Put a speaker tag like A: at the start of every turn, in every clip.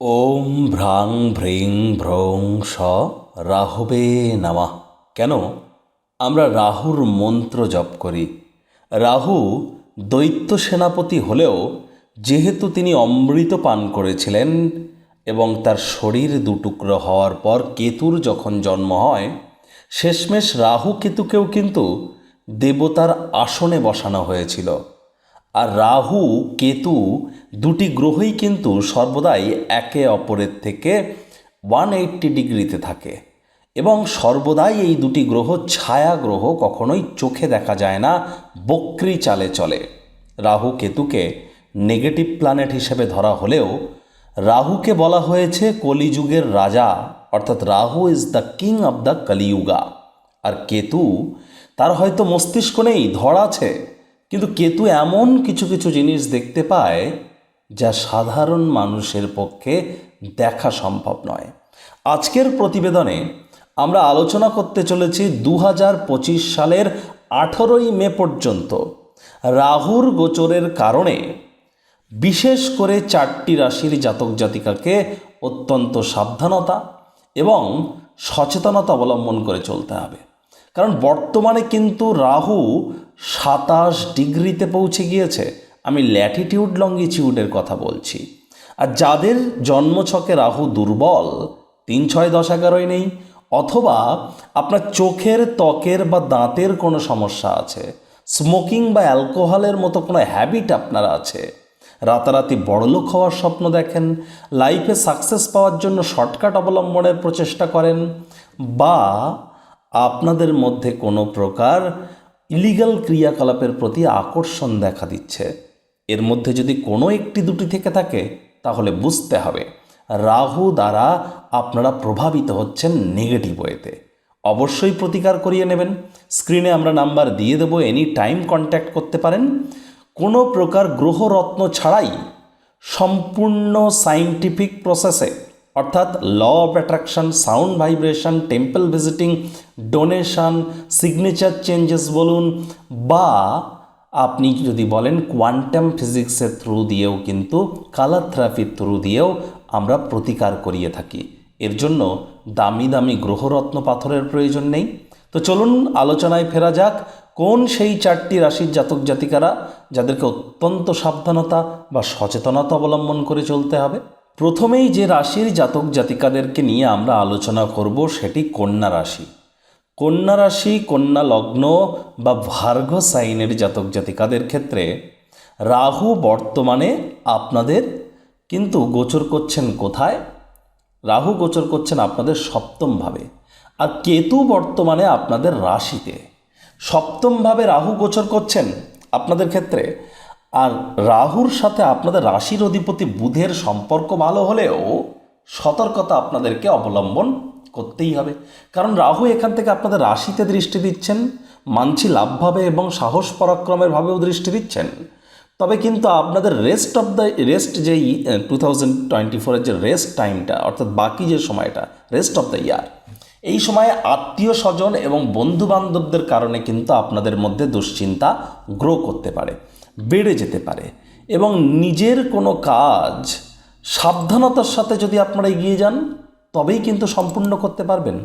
A: ওম ভ্রাং ভ্রিং ভ্রং স রাহবে নামা। কেন? আমরা রাহুর মন্ত্র জপ করি। রাহু দৈত্য সেনাপতি হলেও যেহেতু তিনি অমৃত পান করেছিলেন এবং তার শরীর দুটুকরো হওয়ার পর কেতুর যখন জন্ম হয়, শেষমেশ রাহু কেতুকেও কিন্তু দেবতার আসনে বসানো হয়েছিল। আর রাহু, কেতু দুটি গ্রহই কিন্তু সর্বদাই একে অপরের থেকে ওয়ান এইট্টি ডিগ্রিতে থাকে। এবং সর্বদাই এই দুটি গ্রহ ছায়া গ্রহ কখনোই চোখে দেখা যায় না, বক্রি চালে চলে। রাহু কেতুকে নেগেটিভ প্ল্যানেট হিসেবে ধরা হলেও, রাহুকে বলা হয়েছে কলিযুগের রাজা, অর্থাৎ Rahu is the king of the Kaliyuga. আর কেতু, তার হয়তো মস্তিষ্ক নেই ধর আছে। কিন্তু কেতু এমন কিছু কিছু জিনিস দেখতে পায় যা সাধারণ মানুষের পক্ষে দেখা সম্ভব নয়। আজকের প্রতিবেদনে আমরা আলোচনা করতে চলেছি দু হাজার পঁচিশ সালের আঠেরোই মে পর্যন্ত রাহুর গোচরের কারণে। বিশেষ করে চারটি রাশির জাতক জাতিকাকে অত্যন্ত সাবধানতা এবং সচেতনতা অবলম্বন করে চলতে হবে। কারণ বর্তমানে কিন্তু রাহু সাতাশ ডিগ্রিতে পৌঁছে গিয়েছে। আমি ল্যাটিটিউড লঙ্গিটিউডের কথা বলছি। আর যাদের জন্মছকে রাহু দুর্বল, তিন, ছয়, দশ এগারোয় নেই, অথবা আপনার চোখের, ত্বকের বা দাঁতের কোনো সমস্যা আছে স্মোকিং বা অ্যালকোহলের মতো কোনো হ্যাবিট আপনার আছে, রাতারাতি বড়লোক হওয়ার স্বপ্ন দেখেন লাইফে সাকসেস পাওয়ার জন্য শর্টকাট অবলম্বনের প্রচেষ্টা করেন, বা আপনাদের মধ্যে কোনো প্রকার ইলিগাল ক্রিয়াকলাপের প্রতি আকর্ষণ দেখা দিচ্ছে। এর মধ্যে যদি কোনো একটি দুটি থেকে থাকে, তাহলে বুঝতে হবে। রাহু দ্বারা আপনারা প্রভাবিত হচ্ছেন নেগেটিভ ওয়েতে অবশ্যই প্রতিকার করিয়ে নেবেন। স্ক্রিনে আমরা নাম্বার দিয়ে দেবো এনি টাইম কন্ট্যাক্ট করতে পারেন। কোনো প্রকার গ্রহরত্ন ছাড়াই সম্পূর্ণ সাইন্টিফিক প্রসেসে অর্থাৎ law of attraction sound vibration temple visiting donation signature changes বলুন, বা আপনি যদি বলেন কোয়ান্টাম ফিজিক্সের থ্রু দিয়েও কিন্তু কালার থেরাপির থ্রু দিয়েও আমরা প্রতিকার করিয়ে থাকি। এর জন্য দামি দামি গ্রহরত্ন পাথরের প্রয়োজন নেই। তো চলুন আলোচনায় ফেরা যাক, কোন সেই চারটি রাশির জাতক জাতিকারা যাদেরকে অত্যন্ত সাবধানতা বা সচেতনতা অবলম্বন করে চলতে হবে? প্রথমেই যে রাশির জাতক জাতিকাদেরকে নিয়ে আমরা আলোচনা করব সেটি কন্যা রাশি। কন্যা রাশি, কন্যা লগ্ন বা ভার্গ সাইনের জাতক জাতিকাদের ক্ষেত্রে রাহু বর্তমানে আপনাদের কিন্তু গোচর করছেন কোথায়? রাহু গোচর করছেন আপনাদের সপ্তমভাবে। আর কেতু বর্তমানে আপনাদের রাশিতে। সপ্তমভাবে রাহু গোচর করছেন আপনাদের ক্ষেত্রে। আর রাহুর সাথে আপনাদের রাশির অধিপতি বুধের সম্পর্ক ভালো হলেও সতর্কতা আপনাদেরকে অবলম্বন করতেই হবে। কারণ রাহু এখান থেকে আপনাদের রাশিতে দৃষ্টি দিচ্ছেন, মানছি লাভভাবে এবং সাহস পরাক্রমের ভাবেও দৃষ্টি দিচ্ছেন। তবে কিন্তু আপনাদের রেস্ট অফ দ্য রেস্ট যেই টু থাউজেন্ড টোয়েন্টি ফোরের যে রেস্ট টাইমটা অর্থাৎ বাকি যে সময়টা রেস্ট অফ দ্য ইয়ার এই সময়ে আত্মীয় স্বজন এবং বন্ধু বান্ধবদের কারণে কিন্তু আপনাদের মধ্যে দুশ্চিন্তা গ্রো করতে পারে, বেড়ে যেতে পারে এবং নিজের কোনো কাজ সাবধানতার সাথে যদি আপনারা এগিয়ে যান, তবেই কিন্তু সম্পূর্ণ করতে পারবেন।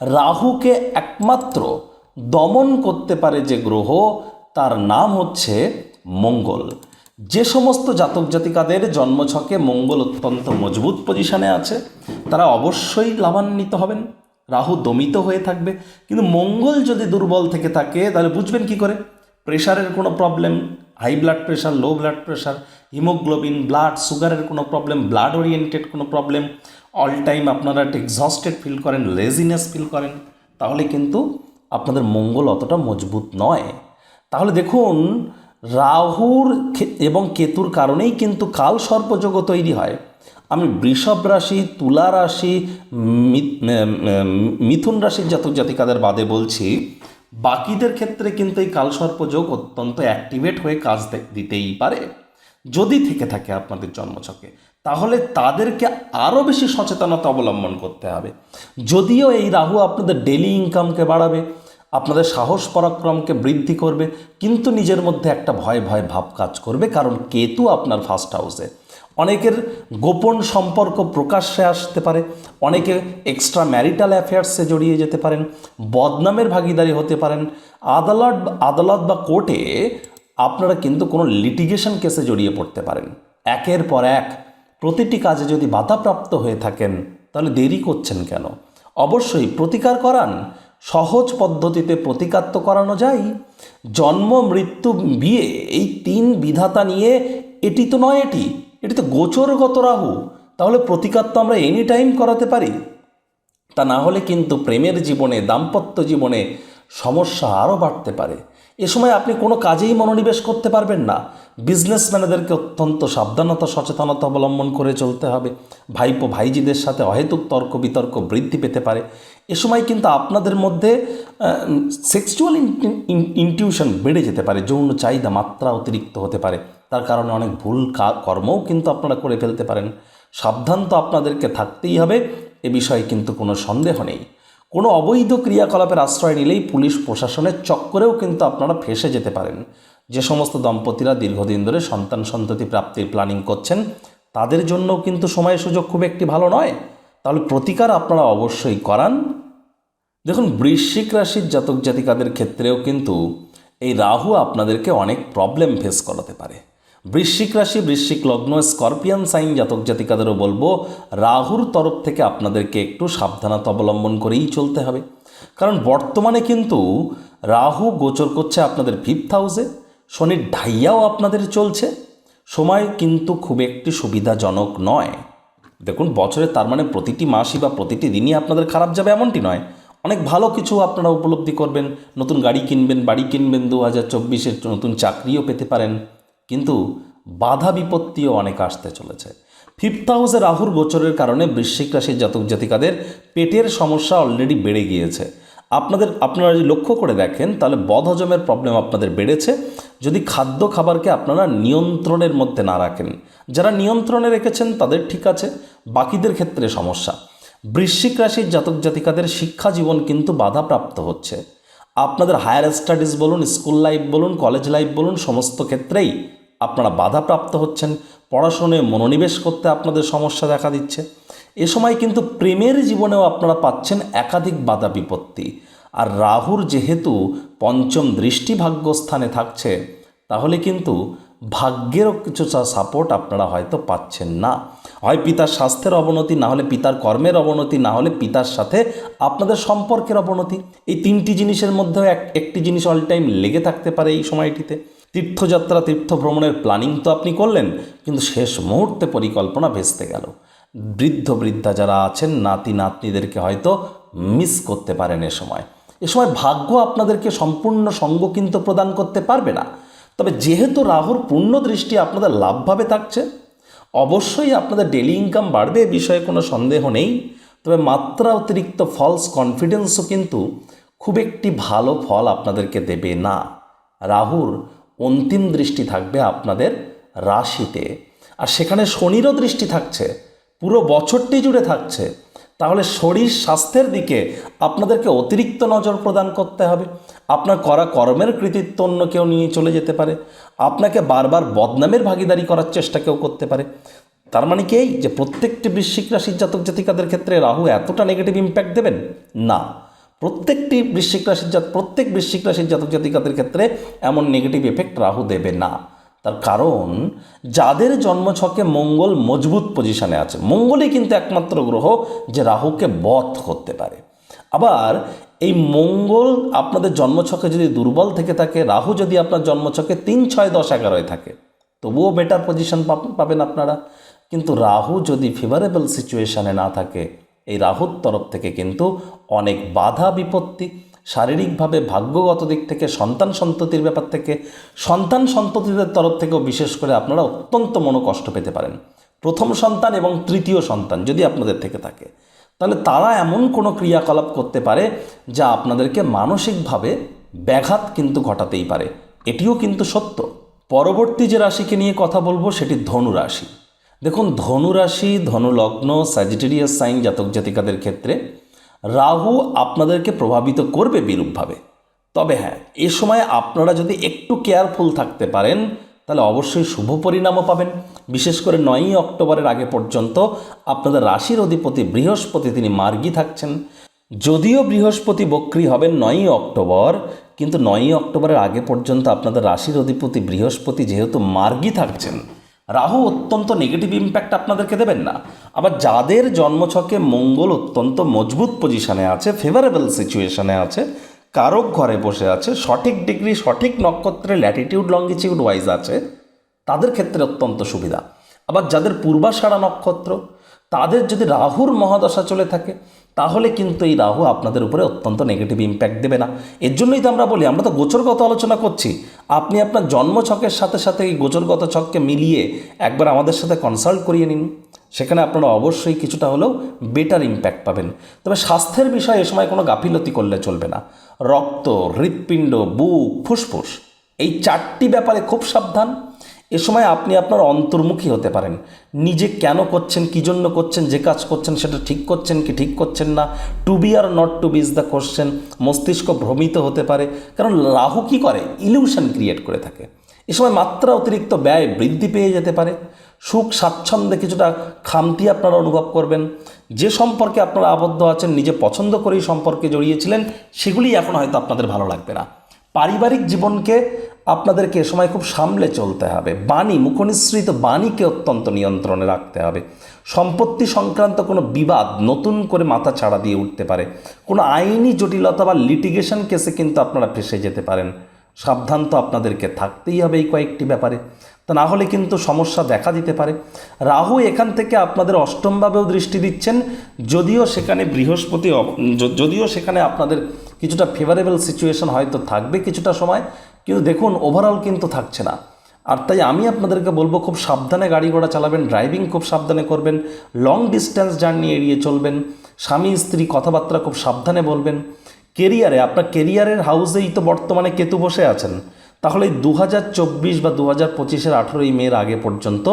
A: রাহুকে একমাত্র দমন করতে পারে যে গ্রহ, তার নাম হচ্ছে মঙ্গল। যে সমস্ত জাতক জাতিকাদের জন্মছকে মঙ্গল অত্যন্ত মজবুত পজিশনে আছে, তারা অবশ্যই লাভান্বিত হবেন। রাহু দমিত হয়ে থাকবে। কিন্তু মঙ্গল যদি দুর্বল থেকে থাকে, তাহলে বুঝবেন কি করে? প্রেশারের কোনো problem high blood pressure low blood pressure haemoglobin blood সুগারের কোনো প্রবলেম ব্লাড ওরিয়েন্টেড কোনো প্রবলেম অল টাইম আপনারা এক্সস্টেড ফিল করেন লেজিনেস ফিল করেন, তাহলে কিন্তু আপনাদের মঙ্গল অতটা মজবুত নয়। তাহলে দেখুন, রাহুর এবং কেতুর কারণেই কিন্তু কাল সর্পযোগ তৈরি হয়। আমি বৃষভ রাশি, তুলা রাশি মিথুন রাশির জাতক জাতিকাদের বাদে বলছি বাকিদের ক্ষেত্রে কিন্তু এই কালসর্পযোগ অত্যন্ত অ্যাক্টিভেট হয়ে কাজ দিতেই পারে। যদি থেকে থাকে আপনাদের জন্মছকে, তাহলে তাদেরকে আরও বেশি সচেতনতা অবলম্বন করতে হবে। যদিও এই রাহু আপনাদের ডেলি ইনকামকে বাড়াবে, আপনাদের সাহস পরাক্রমকে বৃদ্ধি করবে, কিন্তু নিজের মধ্যে একটা ভয় ভয় ভাব কাজ করবে, কারণ কেতু আপনার ফার্স্ট হাউসে অনেকের গোপন সম্পর্ক প্রকাশ্যে আসতে পারে, অনেকে এক্সট্রা ম্যারিটাল অ্যাফেয়ার্সে জড়িয়ে যেতে পারেন, বদনামের ভাগিদারি হতে পারেন। আদালত আদালত বা কোর্টে আপনারা কিন্তু কোনো লিটিগেশন কেসে জড়িয়ে পড়তে পারেন। একের পর এক প্রতিটি কাজে যদি বাধাপ্রাপ্ত হয়ে থাকেন, তাহলে দেরি করছেন কেন? অবশ্যই প্রতিকার করান, সহজ পদ্ধতিতে প্রতিকার তো করানো যায়। জন্ম, মৃত্যু, বিয়ে, এই তিন বিধাতা নিয়ে এটি তো নয় এটি। এটি তো গোচরগত রাহু। তাহলে প্রতিকার তো আমরা এনি টাইম করাতে পারি। তা না হলে কিন্তু প্রেমের জীবনে, দাম্পত্য জীবনে সমস্যা আরও বাড়তে পারে। এ সময় আপনি কোনো কাজেই মনোনিবেশ করতে পারবেন না। বিজনেসম্যানেদেরকে অত্যন্ত সাবধানতা, সচেতনতা অবলম্বন করে চলতে হবে। ভাইপো, ভাইজিদের সাথে অহেতুক তর্ক, বিতর্ক বৃদ্ধি পেতে পারে। এ সময় কিন্তু আপনাদের মধ্যে সেক্সুয়াল ইনটিউশন বেড়ে যেতে পারে। যৌন চাহিদা মাত্রা অতিরিক্ত হতে পারে। তার কারণে অনেক ভুল কর্মও কিন্তু আপনারা করে ফেলতে পারেন। সাবধান তো আপনাদেরকে থাকতেই হবে, এ বিষয়ে কিন্তু কোনো সন্দেহ নেই। কোনো অবৈধ ক্রিয়াকলাপের আশ্রয় নিলেই পুলিশ প্রশাসনের চক্করেও কিন্তু আপনারা ফেসে যেতে পারেন। যে সমস্ত দম্পতিরা দীর্ঘদিন ধরে সন্তান সন্ততি প্রাপ্তির প্ল্যানিং করছেন, তাদের জন্যও কিন্তু সময় সুযোগ খুব একটি ভালো নয়। তাহলে প্রতিকার আপনারা অবশ্যই করান। দেখুন, বৃশ্চিক রাশির জাতক জাতিকাদের ক্ষেত্রেও কিন্তু এই রাহু আপনাদেরকে অনেক প্রবলেম ফেস করাতে পারে। বৃশ্চিক রাশি, বৃশ্চিক লগ্ন, স্করপিয়ান সাইন জাতক জাতিকাদেরও বলব, রাহুর তরফ থেকে আপনাদেরকে একটু সাবধানতা অবলম্বন করেই চলতে হবে। কারণ বর্তমানে কিন্তু রাহু গোচর করছে আপনাদের ফিফথ হাউসে শনির ঢাইয়াও আপনাদের চলছে। সময় কিন্তু খুব একটি সুবিধাজনক নয়। দেখুন, বছরে তার মানে প্রতিটি মাসই বা প্রতিটি দিনই আপনাদের খারাপ যাবে এমনটি নয়। অনেক ভালো কিছু আপনারা উপলব্ধি করবেন, নতুন গাড়ি কিনবেন, বাড়ি কিনবেন দু হাজার চব্বিশের নতুন চাকরিও পেতে পারেন। কিন্তু বাধা বিপত্তিও অনেক আসতে চলেছে। ফিফথ হাউসে রাহুর গোচরের কারণে বৃশ্চিক রাশির জাতক জাতিকাদের পেটের সমস্যা অলরেডি বেড়ে গিয়েছে। আপনাদের, আপনারা যদি লক্ষ্য করে দেখেন, তাহলে বদহজমের প্রবলেম আপনাদের বেড়েছে। যদি খাদ্য খাবারকে আপনারা নিয়ন্ত্রণের মধ্যে না রাখেন, যারা নিয়ন্ত্রণে রেখেছেন তাদের ঠিক আছে, বাকিদের ক্ষেত্রে সমস্যা। বৃশ্চিক রাশির জাতক জাতিকাদের শিক্ষা জীবন কিন্তু বাধাপ্রাপ্ত হচ্ছে। আপনাদের হায়ার স্টাডিজ বলুন স্কুল লাইফ বলুন কলেজ লাইফ বলুন, সমস্ত ক্ষেত্রেই আপনারা বাধাপ্রাপ্ত হচ্ছেন পড়াশোনায় মনোনিবেশ করতে আপনাদের সমস্যা দেখা দিচ্ছে। এ সময় কিন্তু প্রেমের জীবনেও আপনারা পাচ্ছেন একাধিক বাধা বিপত্তি। আর রাহুর যেহেতু পঞ্চম দৃষ্টি ভাগ্যস্থানে থাকছে, তাহলে কিন্তু ভাগ্যেরও কিছু সাপোর্ট আপনারা হয়তো পাচ্ছেন না। হয় পিতার স্বাস্থ্যের অবনতি, না হলে পিতার কর্মের অবনতি, না হলে পিতার সাথে আপনাদের সম্পর্কের অবনতি। এই তিনটি জিনিসের মধ্যেও এক একটি জিনিস অল টাইম লেগে থাকতে পারে এই সময়টিতে। তীর্থযাত্রা তীর্থ ভ্রমণের প্ল্যানিং তো আপনি করলেন, কিন্তু শেষ মুহূর্তে পরিকল্পনা ভেস্তে গেল। বৃদ্ধ বৃদ্ধা যারা আছেন, নাতি নাতনিদেরকে হয়তো মিস করতে পারেন এ সময়। এ সময় ভাগ্য আপনাদেরকে সম্পূর্ণ সঙ্গ কিন্তু প্রদান করতে পারবে না। তবে যেহেতু রাহুর পূর্ণ দৃষ্টি আপনাদের লাভভাবে থাকছে, অবশ্যই আপনাদের ডেলি ইনকাম বাড়বে এ বিষয়ে কোনো সন্দেহ নেই। তবে মাত্রা অতিরিক্ত ফলস কনফিডেন্সও কিন্তু খুব একটি ভালো ফল আপনাদেরকে দেবে না। রাহুর অন্তিম দৃষ্টি থাকবে আপনাদের রাশিতে। আর সেখানে শনিরও দৃষ্টি থাকছে, পুরো বছরটি জুড়ে থাকছে। তাহলে শরীর স্বাস্থ্যের দিকে আপনাদেরকে অতিরিক্ত নজর প্রদান করতে হবে। আপনার করা কর্মের কৃতিত্ব অন্য কেউ নিয়ে চলে যেতে পারে। আপনাকে বারবার বদনামের ভাগিদারি করার চেষ্টা কেউ করতে পারে। তার মানে কি এই যে প্রত্যেকটি বৃশ্চিক রাশির জাতক জাতিকাদের ক্ষেত্রে রাহু এতটা নেগেটিভ ইম্প্যাক্ট দেবেন? না। প্রত্যেকটি বৃশ্চিক রাশির জাত প্রত্যেক বৃশ্চিক রাশির জাতক জাতিকাদের ক্ষেত্রে এমন নেগেটিভ এফেক্ট রাহু দেবে না। তার কারণ, যাদের জন্মছকে মঙ্গল মজবুত পজিশনে আছে, মঙ্গলই কিন্তু একমাত্র গ্রহ যে রাহুকে বধ করতে পারে। আবার এই মঙ্গল আপনাদের জন্মছকে যদি দুর্বল থেকে থাকে, রাহু যদি আপনার জন্মছকে তিন, ছয়, দশ, এগারোয় থাকে, তবুও বেটার পজিশন পাবেন আপনারা। কিন্তু রাহু যদি ফেভারেবল সিচুয়েশানে না থাকে এই রাহুর তরফ থেকে কিন্তু অনেক বাধা বিপত্তি, শারীরিকভাবে ভাগ্যগত দিক থেকে, সন্তান সন্ততির ব্যাপার থেকে, সন্তান সন্ততিদের তরফ থেকেও বিশেষ করে আপনারা অত্যন্ত মনোকষ্ট পেতে পারেন। প্রথম সন্তান এবং তৃতীয় সন্তান যদি আপনাদের থেকে থাকে, তাহলে তারা এমন কোনো ক্রিয়াকলাপ করতে পারে যা আপনাদেরকে মানসিকভাবে ব্যাঘাত কিন্তু ঘটাতেই পারে। এটিও কিন্তু সত্য। পরবর্তী যে রাশিকে নিয়ে কথা বলব, সেটি ধনু রাশি। দেখুন, ধনুরাশি, ধনুলগ্ন স্যাজিটেরিয়াস সাইন জাতক জাতিকাদের ক্ষেত্রে রাহু আপনাদেরকে প্রভাবিত করবে বিরূপভাবে। তবে হ্যাঁ এ সময় আপনারা যদি একটু কেয়ারফুল থাকতে পারেন, তাহলে অবশ্যই শুভ পরিণামও পাবেন। বিশেষ করে নয়ই অক্টোবরের আগে পর্যন্ত আপনাদের রাশির অধিপতি বৃহস্পতি তিনি মার্গী থাকছেন। যদিও বৃহস্পতি বক্রী হবেন নয়ই অক্টোবর, কিন্তু নয়ই অক্টোবরের আগে পর্যন্ত আপনাদের রাশির অধিপতি বৃহস্পতি যেহেতু মার্গী থাকছেন রাহু অত্যন্ত নেগেটিভ ইম্প্যাক্ট আপনাদেরকে দেবেন না। আবার যাদের জন্মছকে মঙ্গল অত্যন্ত মজবুত পজিশনে আছে ফেভারেবল সিচুয়েশনে আছে, কারক ঘরে বসে আছে, সঠিক ডিগ্রি সঠিক নক্ষত্রে ল্যাটিটিউড লঙ্গিটিউড ওয়াইজ আছে, তাদের ক্ষেত্রে অত্যন্ত সুবিধা। আবার যাদের পূর্বাষাঢ়া নক্ষত্র, তাদের যদি রাহুর মহাদশা চলে থাকে, তাহলে কিন্তু এই রাহু আপনাদের উপরে অত্যন্ত নেগেটিভ ইম্প্যাক্ট দেবে না। এর জন্যই তো আমরা বলি, আমরা তো গোচরগত আলোচনা করছি আপনি আপনার জন্ম ছকের সাথে সাথে এই গোচরগত ছককে মিলিয়ে একবার আমাদের সাথে কনসাল্ট করিয়ে নিন। সেখানে আপনারা অবশ্যই কিছুটা হলেও বেটার ইম্প্যাক্ট পাবেন। তবে স্বাস্থ্যের বিষয়ে এ সময় কোনো গাফিলতি করলে চলবে না। রক্ত, হৃৎপিণ্ড, বুক, ফুসফুস, এই চারটি ব্যাপারে খুব সাবধান। এ সময় আপনি আপনার অন্তর্মুখী হতে পারেন। নিজে কেন করছেন, কী জন্য করছেন, যে কাজ করছেন সেটা ঠিক করছেন কি ঠিক করছেন না to be or not to be is the question মস্তিষ্ক ভ্রমিত হতে পারে, কারণ রাহু কী করে? ইলিউশন ক্রিয়েট করে থাকে। এ সময় মাত্রা অতিরিক্ত ব্যয় বৃদ্ধি পেয়ে যেতে পারে। সুখ, স্বাচ্ছন্দ্যে কিছুটা খামতি আপনারা অনুভব করবেন। যে সম্পর্কে আপনারা আবদ্ধ আছেন, নিজে পছন্দ করেই সম্পর্কে জড়িয়েছিলেন সেগুলি এখন হয়তো আপনাদের ভালো লাগবে না। পারিবারিক জীবনকে আপনাদেরকে এ সময় খুব সামলে চলতে হবে। বাণী, মুখনিসৃত বাণীকে অত্যন্ত নিয়ন্ত্রণে রাখতে হবে। সম্পত্তি সংক্রান্ত কোনো বিবাদ নতুন করে মাথা ছাড়া দিয়ে উঠতে পারে। কোনো আইনি জটিলতা বা লিটিগেশন কেসে কিন্তু আপনারা ফেসে যেতে পারেন। সাবধান তো আপনাদেরকে থাকতেই হবে এই কয়েকটি ব্যাপারে। তা না হলে কিন্তু সমস্যা দেখা দিতে পারে। রাহু এখান থেকে আপনাদের অষ্টমভাবেও দৃষ্টি দিচ্ছেন, যদিও সেখানে বৃহস্পতি যদিও সেখানে আপনাদের কিছুটা ফেভারেবল সিচুয়েশন হয়তো থাকবে কিছুটা সময়, কিন্তু দেখুন ওভারঅল কিন্তু থাকছে না। আর তাই আমি আপনাদেরকে বলব, খুব সাবধানে গাড়ি ঘোড়া চালাবেন ড্রাইভিং খুব সাবধানে করবেন লং ডিস্টেন্স জার্নি এড়িয়ে চলবেন, স্বামী, স্ত্রী কথাবার্তা খুব সাবধানে বলবেন। কেরিয়ারে আপনার কেরিয়ারের হাউসেই তো বর্তমানে কেতু বসে আছেন। তাহলে দু হাজার চব্বিশ বা দু হাজার পঁচিশের আঠেরোই মের আগে পর্যন্ত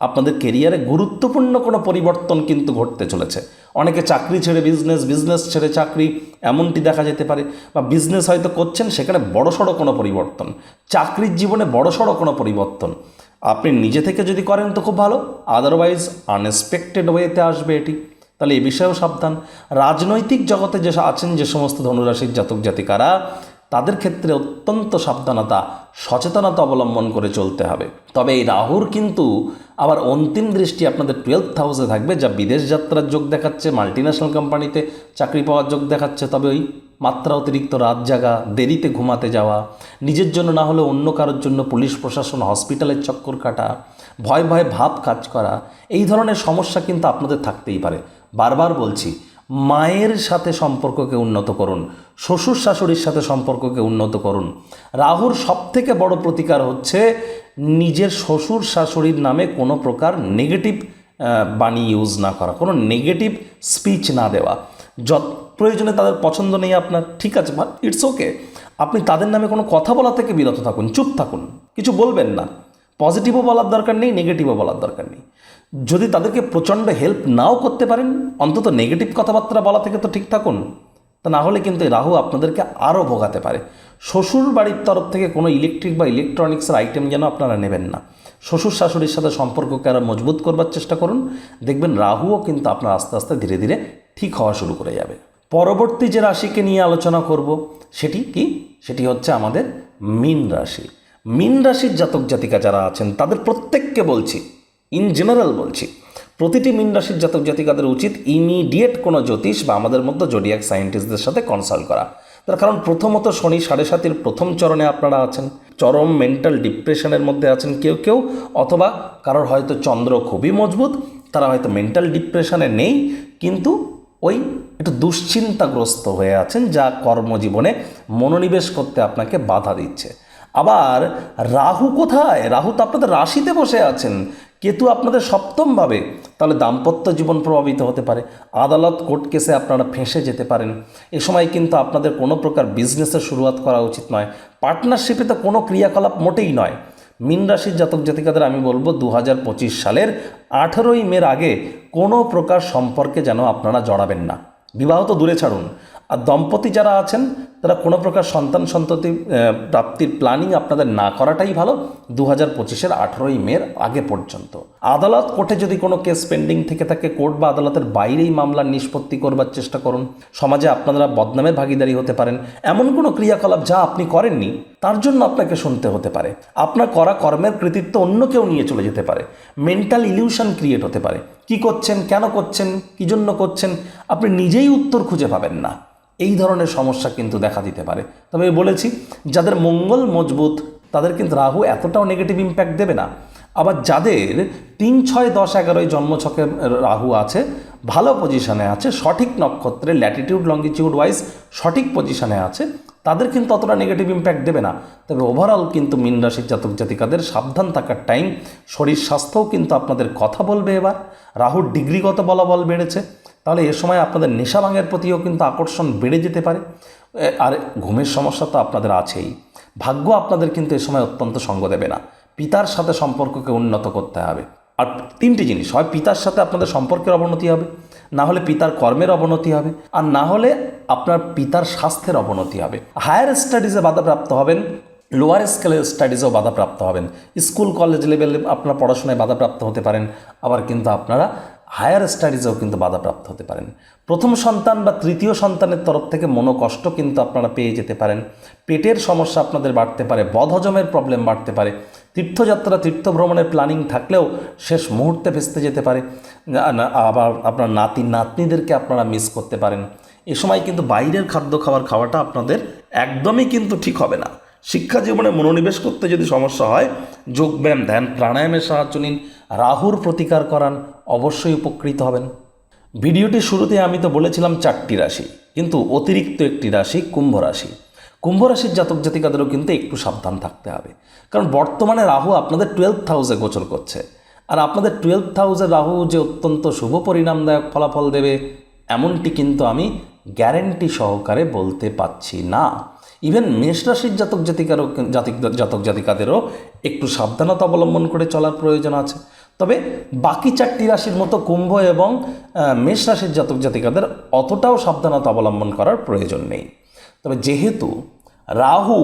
A: আপনাদের কেরিয়ারে গুরুত্বপূর্ণ কোনো পরিবর্তন কিন্তু ঘটতে চলেছে। অনেকে চাকরি ছেড়ে বিজনেস বিজনেস ছেড়ে চাকরি, এমনটি দেখা যেতে পারে বা বিজনেস হয়তো করছেন, সেখানে বড়সড় কোনো পরিবর্তন। চাকরির জীবনে বড়সড় কোনো পরিবর্তন। আপনি নিজে থেকে যদি করেন তো খুব ভালো আদারওয়াইজ আনএক্সপেক্টেড ওয়েতে আসবে এটি। তাহলে এ বিষয়েও সাবধান। রাজনৈতিক জগতে যে আছেন যে সমস্ত ধনুরাশির জাতক জাতিকারা তাদের ক্ষেত্রে অত্যন্ত সাবধানতা, সচেতনতা অবলম্বন করে চলতে হবে। তবে এই রাহুর কিন্তু আবার অন্তিম দৃষ্টি আপনাদের টুয়েলথ হাউসে থাকবে, যা বিদেশ যাত্রার যোগ দেখাচ্ছে মাল্টিন্যাশনাল কোম্পানিতে চাকরি পাওয়ার যোগ দেখাচ্ছে, তবে ওই মাত্রা অতিরিক্ত রাত জাগা, দেরিতে ঘুমাতে যাওয়া, নিজের জন্য না হলে অন্য কারোর জন্য পুলিশ, প্রশাসন হসপিটালের চক্কর কাটা, ভয় ভয় ভাব কাজ করা, এই ধরনের সমস্যা কিন্তু আপনাদের থাকতেই পারে। বারবার বলছি মায়ের সাথে সম্পর্ককে উন্নত করুন, শ্বশুর শাশুড়ির সাথে সম্পর্ককে উন্নত করুন। রাহুর সবথেকে বড় প্রতিকার হচ্ছে নিজের শ্বশুর শাশুড়ির নামে কোনো প্রকার নেগেটিভ বাণী ইউজ না করা, কোনো নেগেটিভ স্পিচ না দেওয়া। যত প্রয়োজনে তাদের পছন্দ নেই আপনার, ঠিক আছে বাট ইটস ওকে আপনি তাদের নামে কোনো কথা বলা থেকে বিরত থাকুন, চুপ থাকুন, কিছু বলবেন না। পজিটিভও বলার দরকার নেই নেগেটিভও বলার দরকার নেই। যদি তাদেরকে প্রচণ্ড হেল্প নাও করতে পারেন, অন্তত নেগেটিভ কথাবার্তা বলা থেকে তো ঠিক থাকুন, তা না হলে কিন্তু রাহু আপনাদেরকে আরও ভোগাতে পারে। শ্বশুর বাড়ির তরফ থেকে কোনো ইলেকট্রিক বা ইলেকট্রনিক্সের আইটেম যেন আপনারা নেবেন না। শ্বশুর শাশুড়ির সাথে সম্পর্ককে আরও মজবুত করবার চেষ্টা করুন। দেখবেন রাহুও কিন্তু আপনার আস্তে আস্তে ধীরে ধীরে ঠিক হওয়া শুরু করে যাবে। পরবর্তী যে রাশিকে নিয়ে আলোচনা করব, সেটি কি? সেটি হচ্ছে আমাদের মীন রাশি। মীন রাশির জাতক জাতিকা যারা আছেন, তাদের প্রত্যেককে বলছি ইন জেনারেল বলছি, প্রতিটি মীন রাশির জাতক জাতিকাদের উচিত ইমিডিয়েট কোনো জ্যোতিষ বা আমাদের মধ্যে জোডিয়াক সায়েন্টিস্টদের সাথে কনসাল্ট করা। তার কারণ প্রথমত শনি সাড়ে সাতের প্রথম চরণে আপনারা আছেন, চরম মেন্টাল ডিপ্রেশনের মধ্যে আছেন কেউ কেউ, অথবা কারোর হয়তো চন্দ্র খুবই মজবুত, তারা হয়তো মেন্টাল ডিপ্রেশনে নেই, কিন্তু ওই একটু দুশ্চিন্তাগ্রস্ত হয়ে আছেন যা কর্মজীবনে মনোনিবেশ করতে আপনাকে বাধা দিচ্ছে। আবার রাহু কোথায়? রাহু তো আপনাদের রাশিতে বসে আছেন। কেতু আপনাদের সপ্তমভাবে। তাহলে দাম্পত্য জীবন প্রভাবিত হতে পারে। আদালত কোর্ট কেসে আপনারা ফেঁসে যেতে পারেন। এ সময় কিন্তু আপনাদের কোনো প্রকার বিজনেসের শুরুয়াত করা উচিত নয়। পার্টনারশিপে তো কোনো ক্রিয়াকলাপ মোটেই নয়। মিন রাশির জাতক জাতিকাদের আমি বলব দু হাজার পঁচিশ সালের আঠেরোই মের আগে কোনো প্রকার সম্পর্কে যেন আপনারা জড়াবেন না। বিবাহ তো দূরে ছাড়ুন। আর দম্পতি যারা আছেন, তারা কোনো প্রকার সন্তান সন্ততি প্রাপ্তির প্ল্যানিং আপনাদের না করাটাই ভালো দু হাজার পঁচিশের আঠেরোই মের আগে পর্যন্ত। আদালত কোর্টে যদি কোনো কেস পেন্ডিং থেকে থাকে, কোর্ট বা আদালতের বাইরেই মামলার নিষ্পত্তি করবার চেষ্টা করুন। সমাজে আপনারা বদনামের ভাগিদারি হতে পারেন। এমন কোনো ক্রিয়াকলাপ যা আপনি করেননি, তার জন্য আপনাকে শুনতে হতে পারে। আপনার করা কর্মের কৃতিত্ব অন্য কেউ নিয়ে চলে যেতে পারে। মেন্টাল ইলিউশন ক্রিয়েট হতে পারে। কি করছেন, কেন করছেন, কি জন্য করছেন, আপনি নিজেই উত্তর খুঁজে পাবেন না। এই ধরনের সমস্যা কিন্তু দেখা দিতে পারে। তবে বলেছি, যাদের মঙ্গল মজবুত, তাদের কিন্তু রাহু এতটাও নেগেটিভ ইম্প্যাক্ট দেবে না। আবার যাদের তিন, ছয়, দশ, এগারোয় জন্মছকে রাহু আছে, ভালো পজিশনে আছে, সঠিক নক্ষত্রে ল্যাটিটিউড লঙ্গিটিউড ওয়াইজ সঠিক পজিশনে আছে, তাদের কিন্তু অতটা নেগেটিভ ইম্প্যাক্ট দেবে না। তবে ওভারঅল কিন্তু মীন রাশির জাতক জাতিকাদের সাবধান থাকার টাইম শরীর স্বাস্থ্যও কিন্তু আপনাদের কথা বলবে এবার। রাহুর ডিগ্রিগত বলাবল বেড়েছে। তাহলে এ সময় আপনাদের নেশা ভাঙের প্রতিও কিন্তু আকর্ষণ বেড়ে যেতে পারে। আর ঘুমের সমস্যা তো আপনাদের আছেই। ভাগ্য আপনাদের কিন্তু এ সময় অত্যন্ত সঙ্গ দেবে না। পিতার সাথে সম্পর্ককে উন্নত করতে হবে। আর তিনটি জিনিস, হয় পিতার সাথে আপনাদের সম্পর্কের অবনতি হবে, না হলে পিতার কর্মের অবনতি হবে, আর না হলে আপনার পিতার স্বাস্থ্যের অবনতি হবে। হায়ার স্টাডিজে বাধাপ্রাপ্ত হবেন, লোয়ার স্কেলের স্টাডিজেও বাধাপ্রাপ্ত হবেন। স্কুল, কলেজ লেভেলে আপনারা পড়াশোনায় বাধাপ্রাপ্ত হতে পারেন, আবার কিন্তু আপনারা হায়ার স্টাডিজেও কিন্তু বাধাপ্রাপ্ত হতে পারেন। প্রথম সন্তান বা তৃতীয় সন্তানের তরফ থেকে মনোকষ্ট কিন্তু আপনারা পেয়ে যেতে পারেন। পেটের সমস্যা আপনাদের বাড়তে পারে, বদহজমের প্রবলেম বাড়তে পারে, তীর্থযাত্রা তীর্থ ভ্রমণের প্ল্যানিং থাকলেও শেষ মুহূর্তে ভেস্তে যেতে পারে। আবার আপনার নাতি, নাতনিদেরকে আপনারা মিস করতে পারেন। এ সময় কিন্তু বাইরের খাদ্য খাবার খাওয়াটা আপনাদের একদমই কিন্তু ঠিক হবে না। শিক্ষা জীবনে মনোনিবেশ করতে যদি সমস্যা হয় যোগব্যায়াম ধ্যান, প্রাণায়ামের সাহায্য নিন, রাহুর প্রতিকার করান, অবশ্যই উপকৃত হবেন। ভিডিওটির শুরুতে আমি তো বলেছিলাম চারটি রাশি, কিন্তু অতিরিক্ত একটি রাশি কুম্ভ রাশি। কুম্ভ রাশির জাতক জাতিকাদেরও কিন্তু একটু সাবধান থাকতে হবে। কারণ বর্তমানে রাহু আপনাদের টুয়েলভ হাউসে গোচর করছে। আর আপনাদের টুয়েলভ হাউসে রাহু যে অত্যন্ত শুভ পরিণামদায়ক ফলাফল দেবে, এমনটি কিন্তু আমি গ্যারেন্টি সহকারে বলতে পাচ্ছি না। ইভেন মেষ রাশির জাতক জাতিকারও জাতিক, জাতক জাতিকাদেরও একটু সাবধানতা অবলম্বন করে চলার প্রয়োজন আছে। তবে বাকি চারটি রাশির মতো কুম্ভ এবং মেষ রাশির জাতক জাতিকাদের অতটাও সাবধানতা অবলম্বন করার প্রয়োজন নেই। তবে যেহেতু রাহু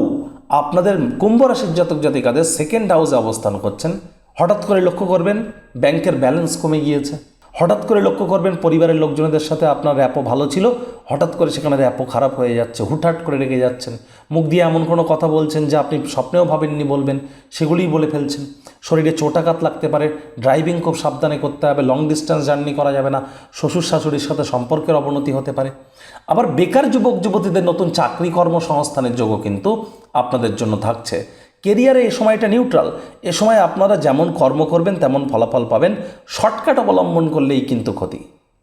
A: আপনাদের কুম্ভ রাশির জাতক জাতিকাদের সেকেন্ড হাউসে অবস্থান করছেন, হঠাৎ করে লক্ষ্য করবেন ব্যাংকের ব্যালেন্স কমে গিয়েছে। হঠাৎ করে লক্ষ্য করবেন পরিবারের লোকজনদের সাথে আপনার র্যাপও ভালো ছিল, হঠাৎ করে সেখানে র্যাপও খারাপ হয়ে যাচ্ছে, হুটহাট করে রেগে যাচ্ছেন। মুখ দিয়ে এমন কোনো কথা বলছেন যে আপনি স্বপ্নেও ভাবেননি বলবেন, সেগুলিই বলে ফেলছেন। শরীরে চোটাঘাত লাগতে পারে ড্রাইভিং খুব সাবধানে করতে হবে লং ডিস্টেন্স জার্নি করা যাবে না, শ্বশুর শাশুড়ির সাথে সম্পর্কের অবনতি হতে পারে। আবার বেকার যুবক যুবতীদের নতুন চাকরি কর্মসংস্থানের যোগও কিন্তু আপনাদের জন্য থাকছে। কেরিয়ারে এই সময়টা নিউট্রাল। এ সময় আপনারা যেমন কর্ম করবেন, তেমন ফলাফল পাবেন। শর্টকাট অবলম্বন করলেই কিন্তু ক্ষতি।